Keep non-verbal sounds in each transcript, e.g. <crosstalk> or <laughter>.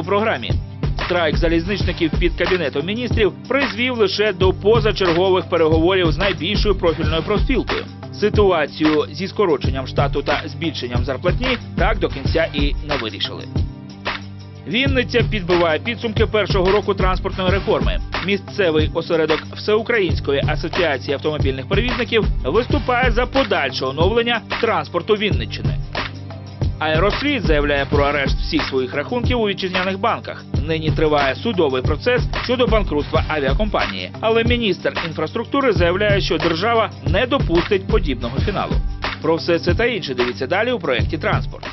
У програмі страйк залізничників під кабінетом міністрів призвів лише до позачергових переговорів з найбільшою профільною профспілкою. Ситуацію зі скороченням штату та збільшенням зарплатні так до кінця і не вирішили. Вінниця підбиває підсумки першого року транспортної реформи. Місцевий осередок Всеукраїнської асоціації автомобільних перевізників виступає за подальше оновлення транспорту Вінниччини. Аеросвіт заявляє про арешт всіх своїх рахунків у вітчизняних банках. Нині триває судовий процес щодо банкрутства авіакомпанії. Але міністр інфраструктури заявляє, що держава не допустить подібного фіналу. Про все це та інше дивіться далі у проєкті Транспорт.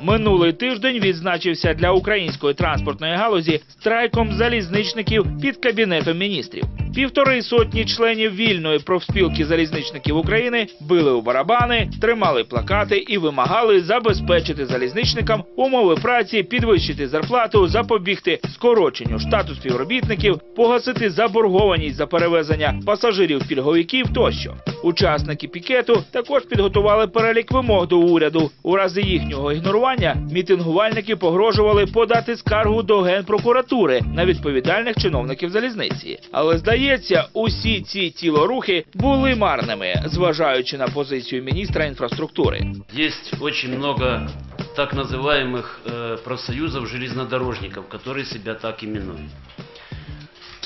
Минулий тиждень відзначився для української транспортної галузі страйком залізничників під кабінетом міністрів. Півтори сотні членів вільної профспілки залізничників України били у барабани, тримали плакати і вимагали забезпечити залізничникам умови праці, підвищити зарплату, запобігти скороченню штату співробітників, погасити заборгованість за перевезення пасажирів пільговиків тощо. Учасники пікету також підготували перелік вимог до уряду. У разі їхнього ігнорування мітингувальники погрожували подати скаргу до генпрокуратури на відповідальних чиновників залізниці. Але здається, усі ці тілорухи були марними, зважаючи на позицію міністра інфраструктури. Есть очень много так называемых э, профсоюзов железнодорожников, которые себя так именуют.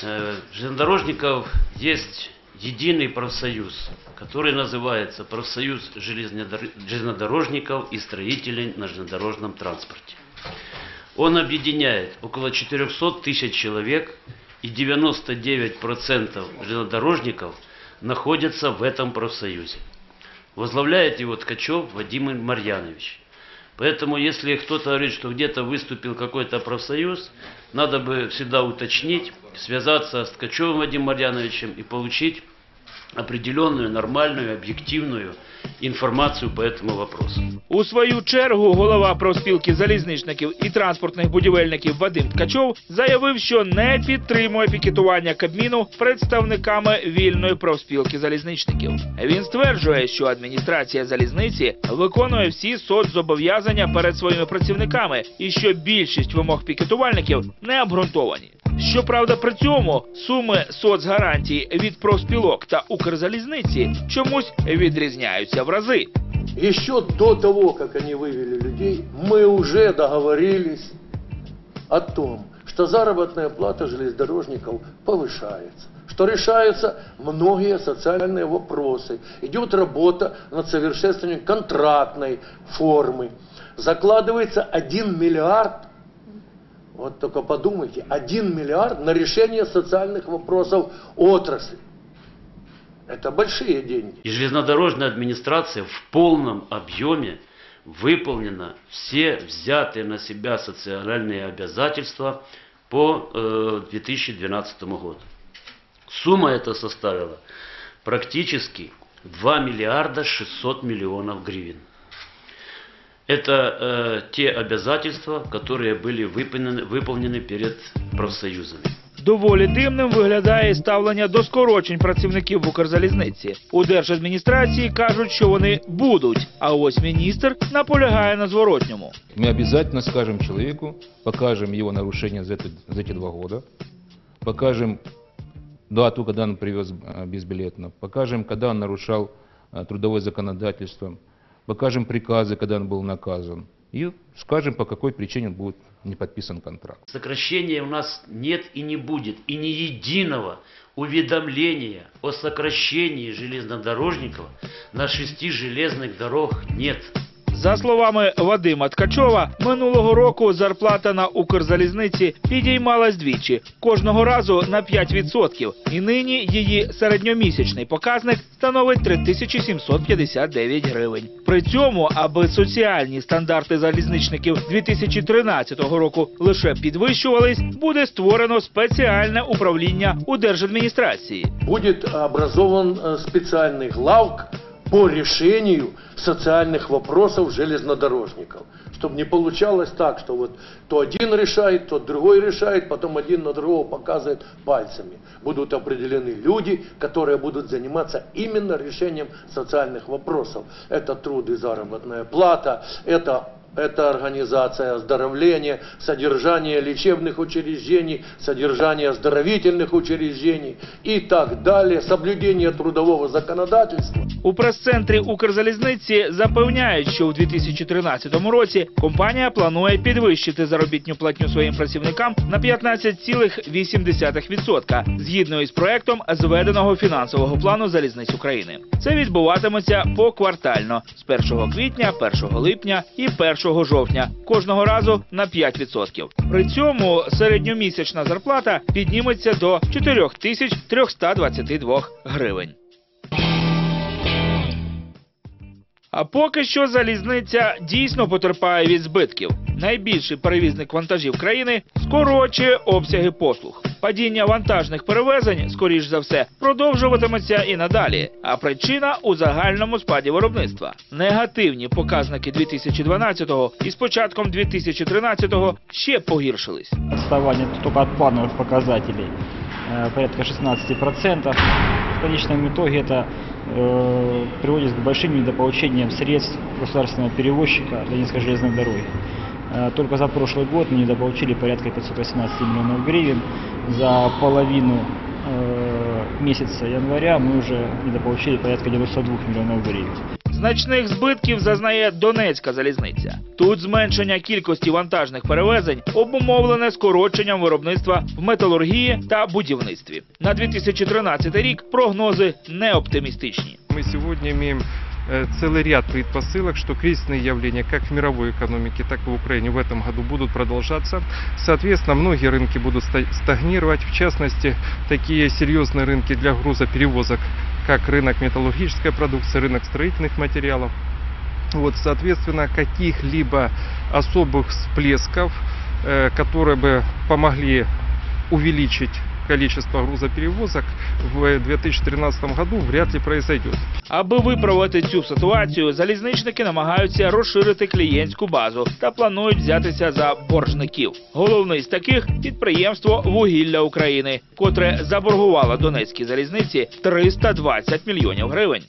Э, железнодорожников есть единый профсоюз, который называется профсоюз железнодор- железнодорожников и строителей на железнодорожном транспорте. Он объединяет около 400 тысяч человек, и 99% железнодорожников находятся в этом профсоюзе. Возглавляет его Ткачев Вадим Марьянович. Поэтому, если кто-то говорит, что где-то выступил какой-то профсоюз, надо бы всегда уточнить, связаться с Ткачевым Вадимом Марьяновичем и получить определенную, нормальную, объективную информацию по этому вопросу. У свою чергу голова профспілки залізничників і транспортних будівельників Вадим Ткачов заявив, що не підтримує пікетування Кабміну представниками вільної профспілки залізничників. Він стверджує, що адміністрація залізниці виконує всі соцзобов'язання перед своїми працівниками і що більшість вимог пікетувальників не обґрунтовані. Щоправда, при цьому суми соцгарантій від профспілок та Укрзалізниці чомусь відрізняються в рази. Еще до того, как они вывели людей, мы уже договорились о том, что заработная плата железнодорожников повышается, что решаются многие социальные вопросы, идет работа над совершенствованием контрактной формы, закладывается 1 миллиард, вот только подумайте, 1 миллиард на решение социальных вопросов отрасли. Это большие деньги. И железнодорожная администрация в полном объеме выполнена все взятые на себя социальные обязательства по э, 2012 году. Сумма эта составила практически 2 миллиарда 600 миллионов гривен. Это э, те обязательства, которые были выполнены, выполнены перед профсоюзами. Доволі дивним виглядає і ставлення до скорочень працівників в Укрзалізниці. У держадміністрації кажуть, що вони будуть. А ось міністр наполягає на зворотньому. Мы обязательно скажем человеку, покажем его нарушения за, это- за эти два года, покажем дату, когда он привез э, безбилетно, покажем, когда он нарушал э, трудовое законодательство, покажем приказы, когда он был наказан, И скажем, по какой причине будет не подписан контракт. Сокращения у нас нет и не будет, и ни единого уведомления о сокращении железнодорожников на шести железных дорог нет. За словами Вадима Ткачова, минулого року зарплата на Укрзалізниці підіймалась двічі, кожного разу на 5%. І нині її середньомісячний показник становить 3759 гривень. При цьому, аби соціальні стандарти залізничників 2013 року лише підвищувались, буде створено спеціальне управління у держадміністрації. будет образован э, специальный главк по решению социальных вопросов железнодорожников. Чтобы не получалось так, что вот то один решает, то другой решает, потом один на другого показывает пальцами. Будут определены люди, которые будут заниматься именно решением социальных вопросов. Это труд и заработная плата, это это организация оздоровления, содержание лечебных учреждений, содержание оздоровительных учреждений и так далее, соблюдение трудового законодательства. У прес-центрі Укрзалізниці запевняють, що у 2013 році компанія планує підвищити заробітну платню своїм працівникам на 15,8% згідно із проектом зведеного фінансового плану залізниць України. Це відбуватиметься поквартально з 1 квітня, 1 липня і 1 жовтня кожного разу на 5%. При цьому середньомісячна зарплата підніметься до 4322 гривень. А поки що залізниця дійсно потерпає від збитків Найбільший перевізник вантажів країни скорочує обсяги послуг. Падіння вантажних перевезень, скоріш за все, продовжуватиметься і надалі. А причина у загальному спаді виробництва. Негативні показники 2012-го і з початком 2013-го ще погіршились. отставание только от плановых показателей э, порядка 16%. В конечном итоге это э, приводит к большим недополучениям средств государственного перевозчика Донецкой железной дороги. Э, Только за прошлый год мы недополучили порядка 518 миллионов гривен. За половину э, месяца января мы уже недополучили порядка 92 миллионов гривен. Значних збитків зазнає Донецька залізниця. Тут зменшення кількості вантажних перевезень обумовлене скороченням виробництва в металургії та будівництві. На 2013 рік прогнози не оптимістичні. Мы сегодня имеем э, целый ряд предпосылок, что кризисные явления как в мировой экономике, так и в Украине в этом году будут продолжаться. Соответственно, многие рынки будут ста- стагнировать. В частности, такие серьезные рынки для грузоперевозок, как рынок металлургической продукции, рынок строительных материалов. Вот, соответственно, каких-либо особых всплесков, э, которые бы помогли увеличить количество грузоперевозок в 2013 году вряд ли произойдет. Аби виправити цю ситуацію, залізничники намагаються розширити клієнтську базу та планують взятися за боржників. Головний з таких підприємство Вугілля України, котре заборгувало Донецькій залізниці 320 мільйонів гривень.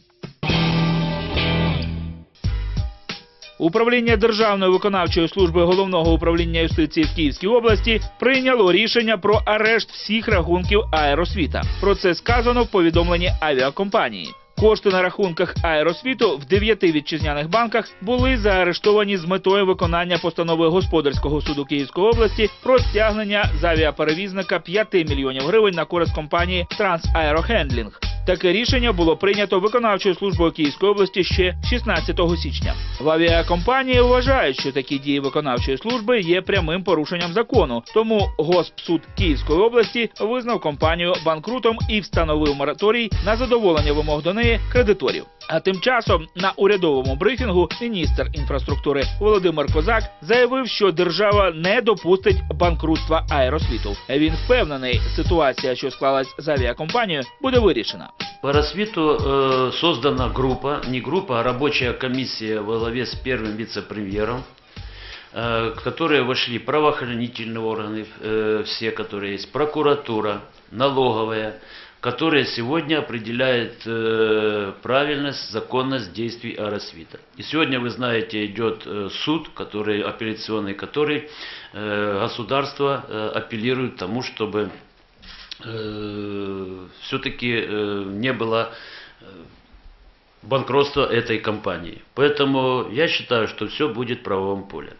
Управління Державної виконавчої служби головного управління юстиції в Київській області прийняло рішення про арешт всіх рахунків аеросвіта. Про це сказано в повідомленні авіакомпанії. Кошти на рахунках аеросвіту в дев'яти вітчизняних банках були заарештовані з метою виконання постанови господарського суду Київської області про стягнення з авіаперевізника 5 мільйонів гривень на користь компанії Трансаерохендлінг. Таке рішення було прийнято виконавчою службою Київської області ще 16 січня. В авіакомпанії вважають, що такі дії виконавчої служби є прямим порушенням закону. Тому Госпсуд Київської області визнав компанію банкрутом і встановив мораторій на задоволення вимог до неї кредиторів. А тим часом на урядовому брифінгу міністр інфраструктури Володимир Козак заявив, що держава не допустить банкрутства аеросвіту. Він впевнений, ситуація, що склалась з авіакомпанією, буде вирішена. По Росвиту э, создана группа, не группа, а рабочая комиссия во главе с первым вице-премьером, э, в которые вошли правоохранительные органы, э, все, которые есть, прокуратура, налоговая, которые сегодня определяют э, правильность, законность действий Аэросвита. И сегодня, вы знаете, идет э, суд, который апелляционный, который э, государство э, апеллирует тому, чтобы все-таки не было э, банкротства этой компании. Поэтому я считаю, что все будет в правовом поле.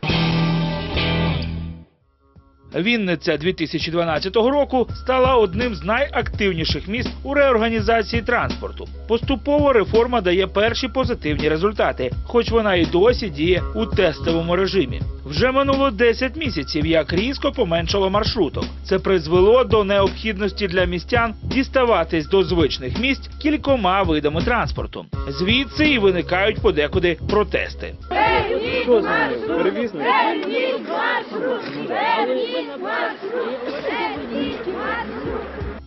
Вінниця 2012 року стала одним з найактивніших міст у реорганізації транспорту. Поступово реформа дає перші позитивні результати, хоч вона і досі діє у тестовому режимі. Вже минуло 10 місяців, як різко поменшало маршруток. Це призвело до необхідності для містян діставатись до звичних місць кількома видами транспорту. Звідси і виникають подекуди протести. Хто знає? Перевізник?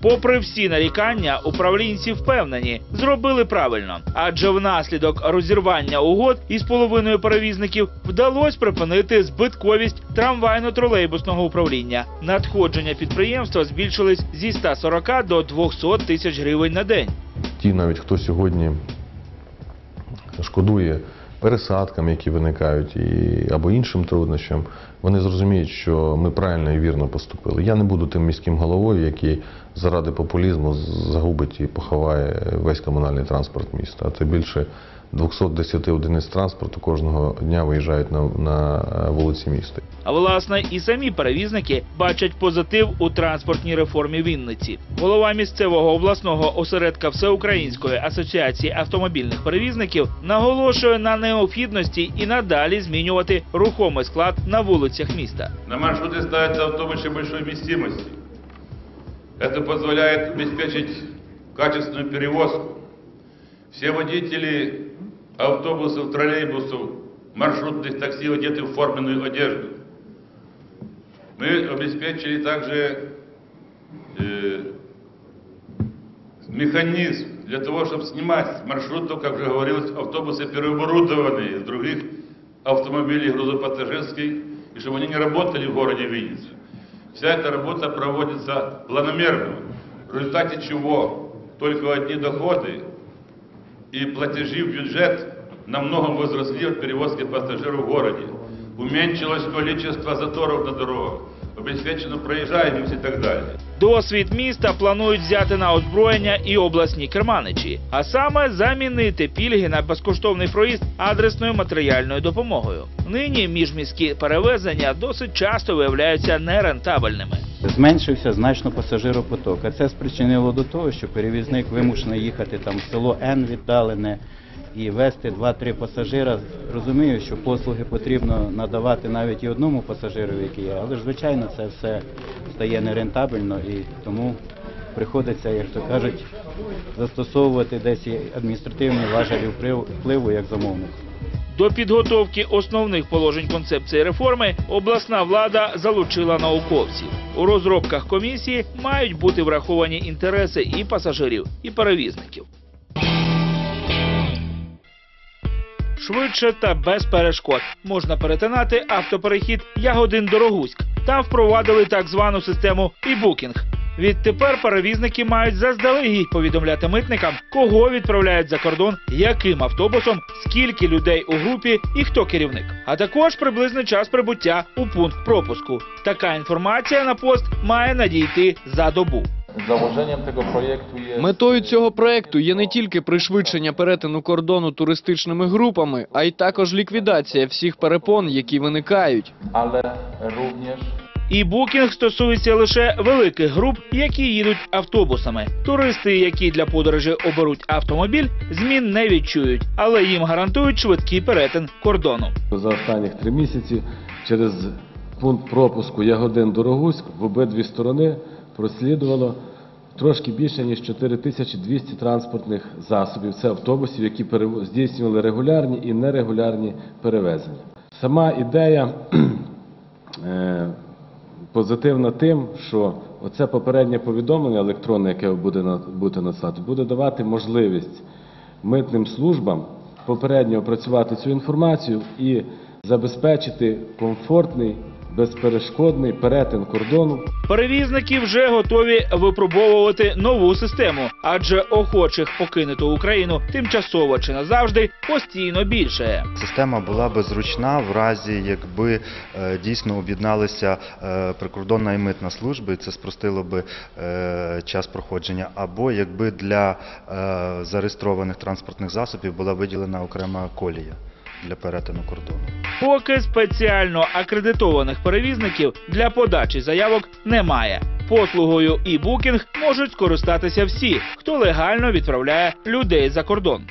Попри всі нарікання, управлінці впевнені, зробили правильно, адже внаслідок розірвання угод із половиною перевізників вдалося припинити збитковість трамвайно-тролейбусного управління. Надходження підприємства збільшились зі 140 до 200 тисяч гривень на день. ті, навіть хто сьогодні шкодує пересадкам, які виникають, і, або іншим труднощам, вони зрозуміють, що ми правильно і вірно поступили. Я не буду тим міським головою, який заради популізму загубить і поховає весь комунальний транспорт міста. А це більше 210 одиниць транспорту кожного дня виїжджають на, на е, вулиці міста. А власне, і самі перевізники бачать позитив у транспортній реформі Вінниці. Голова місцевого обласного осередка Всеукраїнської асоціації автомобільних перевізників наголошує на необхідності і надалі змінювати рухомий склад на вулицях міста. На маршруты ставятся автобусы большой вместимости. Это позволяет обеспечить качественную перевозку. Все водители автобусов, троллейбусов, маршрутных такси одеты в форменную одежду. Мы обеспечили также э, механизм для того, чтобы снимать с маршрутов, как уже говорилось, автобусы переоборудованные с других автомобилей грузопассажирских, и чтобы они не работали в городе Винница. Вся эта работа проводится планомерно, в результате чего только одни доходы и платежи в бюджет намного возросли от перевозки пассажиров в городе. Уменьшилось количество заторов на дорогах, обеспечена проезжаемость и так далее. Досвід міста планують взяти на озброєння і обласні керманичі, а саме замінити пільги на безкоштовний проїзд адресною матеріальною допомогою. Нині міжміські перевезення досить часто виявляються нерентабельними. Зменшився значно пасажиропоток, а це спричинило до того, що перевізник вимушений їхати там в село Н віддалене і вести 2-3 пасажира. Розумію, що послуги потрібно надавати навіть і одному пасажиру, який є, але ж звичайно це все стає нерентабельно і тому приходиться, як то кажуть, застосовувати десь адміністративні важелі впливу- як замовник. До підготовки основних положень концепції реформи обласна влада залучила науковців. У розробках комісії мають бути враховані інтереси і пасажирів, і перевізників. Швидше та без перешкод можна перетинати автоперехід Ягодин Дорогуськ. Там впровадили так звану систему і-букінг. Відтепер перевізники мають заздалегідь повідомляти митникам, кого відправляють за кордон, яким автобусом, скільки людей у групі і хто керівник. А також приблизний час прибуття у пункт пропуску. Така інформація на пост має надійти за добу. Метою цього проекту є не тільки пришвидшення перетину кордону туристичними групами, а й також ліквідація всіх перепон, які виникають. І букінг стосується лише великих груп, які їдуть автобусами. Туристи, які для подорожі оберуть автомобіль, змін не відчують, але їм гарантують швидкий перетин кордону. За останніх три місяці через пункт пропуску Ягодин Дорогуськ в обидві сторони прослідувало трошки більше ніж 4200 транспортних засобів. Це автобусів, які здійснювали регулярні і нерегулярні перевезення. Сама ідея <clears throat> е, позитивна тим, що оце попереднє повідомлення електронне, яке буде будете надсилати, буде давати можливість митним службам попередньо опрацювати цю інформацію і забезпечити комфортний, безперешкодний перетин кордону. Перевізники вже готові випробовувати нову систему, адже охочих покинути Україну тимчасово чи назавжди постійно більше. Система була би зручна в разі, якби е, дійсно об'єдналися е, прикордонна і митна служби, і це спростило би е, час проходження, або якби для е, зареєстрованих транспортних засобів була виділена окрема колія для перетину кордону. Поки спеціально акредитованих перевізників для подачі заявок немає. Послугою і букінг можуть скористатися всі, хто легально відправляє людей за кордон.